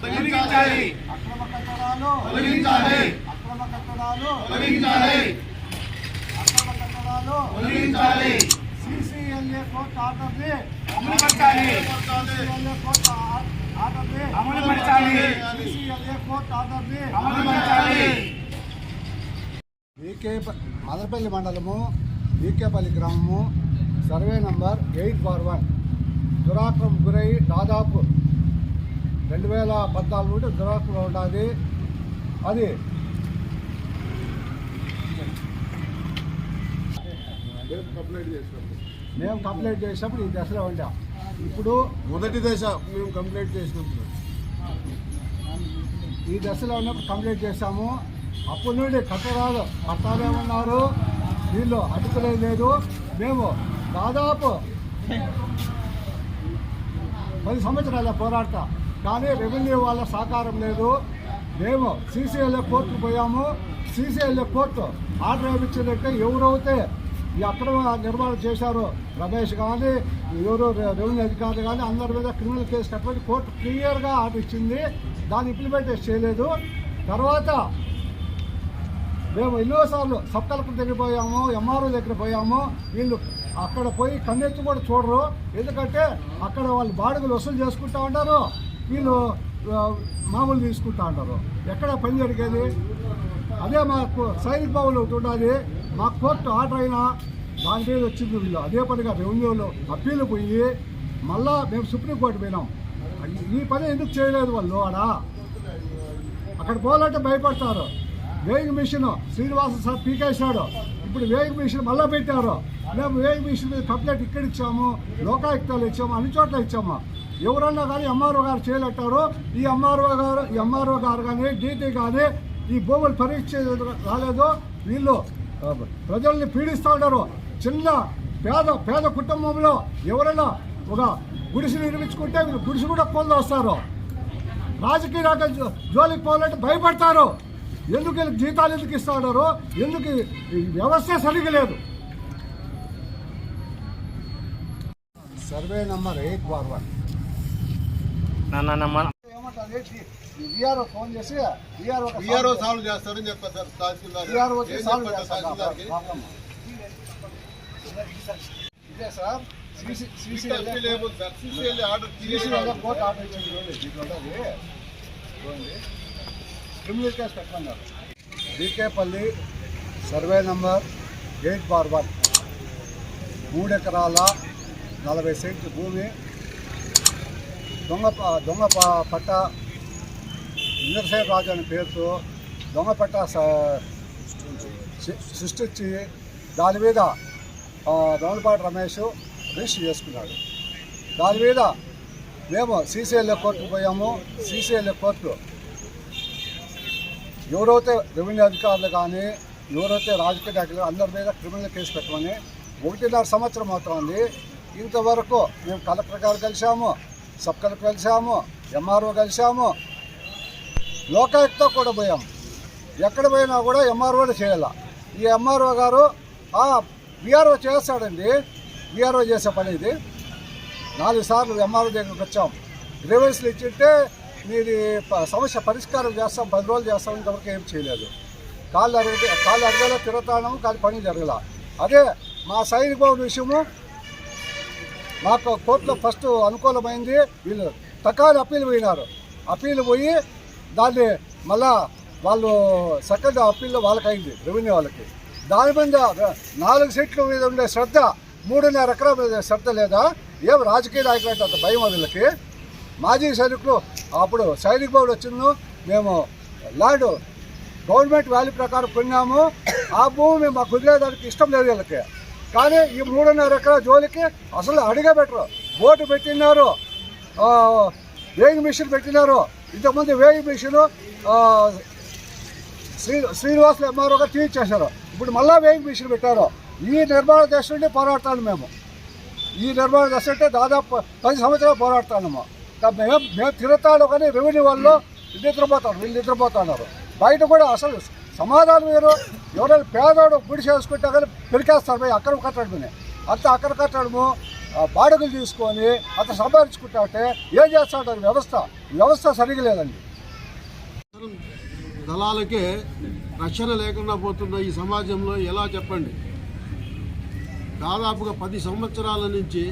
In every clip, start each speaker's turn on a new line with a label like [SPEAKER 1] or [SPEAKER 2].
[SPEAKER 1] తొలగించాలి.
[SPEAKER 2] అక్రమ కట్టడాలు.
[SPEAKER 1] తొలగించాలి.
[SPEAKER 2] అక్రమ కట్టడాలు.
[SPEAKER 1] తొలగించాలి.
[SPEAKER 2] అక్రమ కట్టడాలు.
[SPEAKER 1] తొలగించాలి.
[SPEAKER 2] సిసిఎల్ఏ కోర్టు ఆర్డర్ని
[SPEAKER 1] అమలుపరచాలి
[SPEAKER 2] సిసిఎల్ఏ కోర్టు ఆ- ఆర్డర్ని
[SPEAKER 1] అమలుపరచాలి
[SPEAKER 2] సిసిఎల్ఏ కోర్టు ఆర్డర్ని
[SPEAKER 1] అమలుపరచాలి
[SPEAKER 2] వీకే మదనపల్లి మండలము వీకేపల్లి గ్రామము survey number eight bar one. దురాక్రమం గురై దాదాపు రెండు వేల పద్నాలుగు నుండి దురాక్రమం ఉన్నది అది. మేము కంప్లైంట్ చేసినప్పుడు ఈ దశలో ఉండాం. ఇప్పుడు
[SPEAKER 3] మొదటి దశ మేము కంప్లీట్ చేసినప్పుడు
[SPEAKER 2] ఈ దశలో ఉన్నప్పుడు కంప్లైంట్ చేశాము. అప్పటి నుండి కట్టడాలు కట్టాలేమన్నారు వీళ్ళు అటుకులే లేదు. మేము దాదాపు పది సంవత్సరాల పోరాడతా. కానీ రెవెన్యూ వాళ్ళ సహకారం లేదు. మేము సీసీఎల్ఏ కోర్టుకు పోయాము. సీసీఎల్ఏ కోర్టు ఆర్డర్ ఇచ్చినట్టే ఎవరైతే ఈ అక్రమ నిర్మాణం చేశారో రమేష్ కానీ ఎవరు రెవెన్యూ అధికారులు కానీ అందరి మీద క్రిమినల్ కేసు కట్టుబడి కోర్టు క్లియర్గా ఆర్డర్ ఇచ్చింది. దాన్ని ఇంప్లిమెంటేషన్ చేయలేదు. తర్వాత మేము ఎన్నోసార్లు సబ్ కలెక్టర్ దగ్గర పోయాము ఎంఆర్ఓ దగ్గర పోయాము. వీళ్ళు అక్కడ పోయి కన్నెత్తి కూడా చూడరు. ఎందుకంటే అక్కడ వాళ్ళు బాడుగలు వసూలు చేసుకుంటా ఉంటారు. వీళ్ళు మామూలు తీసుకుంటా ఉంటారు ఎక్కడ పని జరిగేది? అదే మాకు సైనిక భవన్ ఒకటి ఉండాలి. మా కోర్టు ఆర్డర్ అయినా దాని మీద వచ్చింది వీళ్ళు. అదే పనిగా రెవెన్యూలో అప్పీలు పోయి మళ్ళా మేము సుప్రీంకోర్టు పోయినాం. ఈ పని ఎందుకు చేయలేదు వాళ్ళు ఆడ? అక్కడ పోవాలంటే భయపడతారు. వేయింగ్ మిషన్ శ్రీనివాస సార్ పీకేశాడు. ఇప్పుడు వేయింగ్ మిషన్ మళ్ళీ పెట్టారు. మేము వేయింగ్ మిషన్ మీద కంప్లైంట్ ఇక్కడ ఇచ్చాము లోకాయుక్తాలు ఇచ్చాము అన్ని చోట్ల ఇచ్చాము. ఎవరన్నా కానీ ఎంఆర్ఓ గారు చేయలేటారు ఈ ఎంఆర్ఓ గారు ఈ ఎంఆర్ఓ గారు కానీ డీటీ కానీ ఈ భూములు పరీక్ష రాలేదు. వీళ్ళు ప్రజల్ని పీడిస్తూ ఉంటారు చిన్న పేద పేద కుటుంబంలో ఎవరైనా ఒక గుడిసి నిర్మించుకుంటే వీళ్ళు గుడిసె కూడా పొంది వస్తారు. రాజకీయ నాయకులు జో- జోలికి పోవాలంటే భయపడతారు. ఎందుకు వీళ్ళకి జీతాలు ఎందుకు ఇస్తా ఉన్నారు? ఎందుకు వ్యవస్థ సరిగా లేదు? Survey number eight bar one. VRO phone చేసి విఆర్ఓ
[SPEAKER 3] విఆర్ఓ సాల్వ్ చేస్తారని చెప్పారు సార్ తహసీల్దార్.
[SPEAKER 2] విఆర్ఓ సాల్వ్ చేస్తారు. ఇదే sir CC
[SPEAKER 3] order
[SPEAKER 2] court order ఇచ్చింది క్రిమినల్ కేసు పెట్టమన్నారు. Bkpalli survey number eight bar one. మూడు ఎకరాల నలభై సెంట్లు భూమి దొంగ దొంగ పట్ట ఇంద్రసేన రాజు అనే పేరుతో దొంగ పట్ట సృష్టించి దాని మీద దొంగపాటి రమేష్ రిజిస్టర్ చేసుకున్నాడు. దాని మీద మేము సీసీఎల్ఏ కోర్టుకు పోయాము. సీసీఎల్ఏ కోర్టు ఎవరైతే రెవెన్యూ అధికారులు కానీ ఎవరైతే రాజకీయ నాయకులు అందరి మీద క్రిమినల్ కేసు పెట్టమని ఒకటిన్నర సంవత్సరం అవుతుంది. ఇంతవరకు మేము కలెక్టర్ గారు కలిసాము సబ్ కలెక్టర్ కలిసాము ఎంఆర్ఓ కలిసాము లోకాయుక్త కూడా పోయాము ఎక్కడ పోయినా కూడా ఎంఆర్ఓనే చేయాల. ఈ ఎంఆర్ఓ గారు విఆర్ఓ చేస్తాడండి. విఆర్ఓ చేసే పని ఇది. నాలుగు సార్లు ఎంఆర్ఓ దగ్గరికి వచ్చాం. గ్రీవెన్స్లు ఇచ్చింటే మీది ప- సమస్య పరిష్కారం చేస్తాం పది రోజులు చేస్తాం ఇంతవరకు ఏం చేయలేదు. కాళ్ళు అడిగితే కాళ్ళు అడగలే తిరుగుతాను కానీ పని జరగల. అదే మా సైనిక భవన్ విషయము మాకు కోర్టులో ఫస్ట్ అనుకూలమైంది. వీళ్ళు తకాలు అప్పీల్ పోయినారు. అప్పీల్ పోయి దాన్ని మళ్ళా వాళ్ళు సెకండ్ అప్పీల్లో వాళ్ళకి అయింది రెవెన్యూ వాళ్ళకి. దాని మీద నాలుగు సీట్ల మీద ఉండే శ్రద్ధ మూడున్నర ఎకరాల మీద శ్రద్ధ లేదా? ఏం రాజకీయ నాయకులు అంటే అంత భయం వీళ్ళకి? మాజీ సైనికులు అప్పుడు సైనిక బోర్డు వచ్చిందో. మేము ల్యాండ్ గవర్నమెంట్ వాల్యూ ప్రకారం కొన్నాము. ఆ భూమి మాకు కుదిరేదానికి ఇష్టం లేదు వీళ్ళకి. కానీ ఈ మూడున్నర ఎకరాల జోలికి అసలు అడిగబెట్టరు. బోటు పెట్టినారు వేయింగ్ మిషన్ పెట్టినారు. ఇంతకుముందు weighing machine Sri Srinivasulu MRO గారు తీర్చేశారు ఇప్పుడు మళ్ళీ వేయింగ్ మిషన్ పెట్టారు. ఈ నిర్మాణ దశ నుండి పోరాడతాను మేము. ఈ నిర్మాణ దశ అంటే దాదాపు పది సంవత్సరాలు పోరాడుతున్నాము మేము. మేము తిరుగుతాడు కానీ రెవెన్యూ వాళ్ళు నిద్రపోతారు వీళ్ళు నిద్రపోతున్నారు. బయట కూడా అసలు సమాధానం వేరు ఎవరైనా పేదవాడు గుడి చేసుకుంటే కానీ పెరికేస్తారు పోయి అక్కడ కట్టడమే అంత అక్కడ కట్టడము ఆ, తీసుకొని అంత సంపాదించుకుంటా అంటే ఏం చేస్తాడు? వ్యవస్థ. వ్యవస్థ సరిగా లేదండి.
[SPEAKER 3] దళాలకే రక్షణ లేకుండా పోతున్న ఈ సమాజంలో ఎలా చెప్పండి? దాదాపుగా పది సంవత్సరాల నుంచి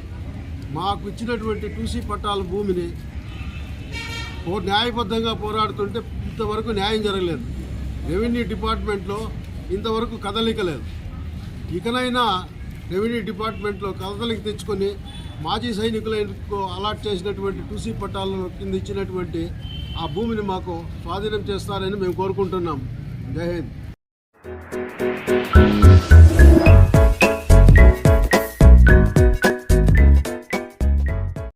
[SPEAKER 3] మాకు ఇచ్చినటువంటి టూసీ పట్టాల భూమిని ఓ న్యాయబద్ధంగా పోరాడుతుంటే ఇంతవరకు న్యాయం జరగలేదు. రెవెన్యూ డిపార్ట్మెంట్లో ఇంతవరకు కదలిక లేదు ఇకనైనా రెవెన్యూ డిపార్ట్మెంట్లో కదలిక తెచ్చుకొని మాజీ సైనికులకు అలాట్ చేసినటువంటి టూసీ పట్టాల కింద ఇచ్చినటువంటి ఆ భూమిని మాకు స్వాధీనం చేస్తారని మేము కోరుకుంటున్నాం. జై హింద్.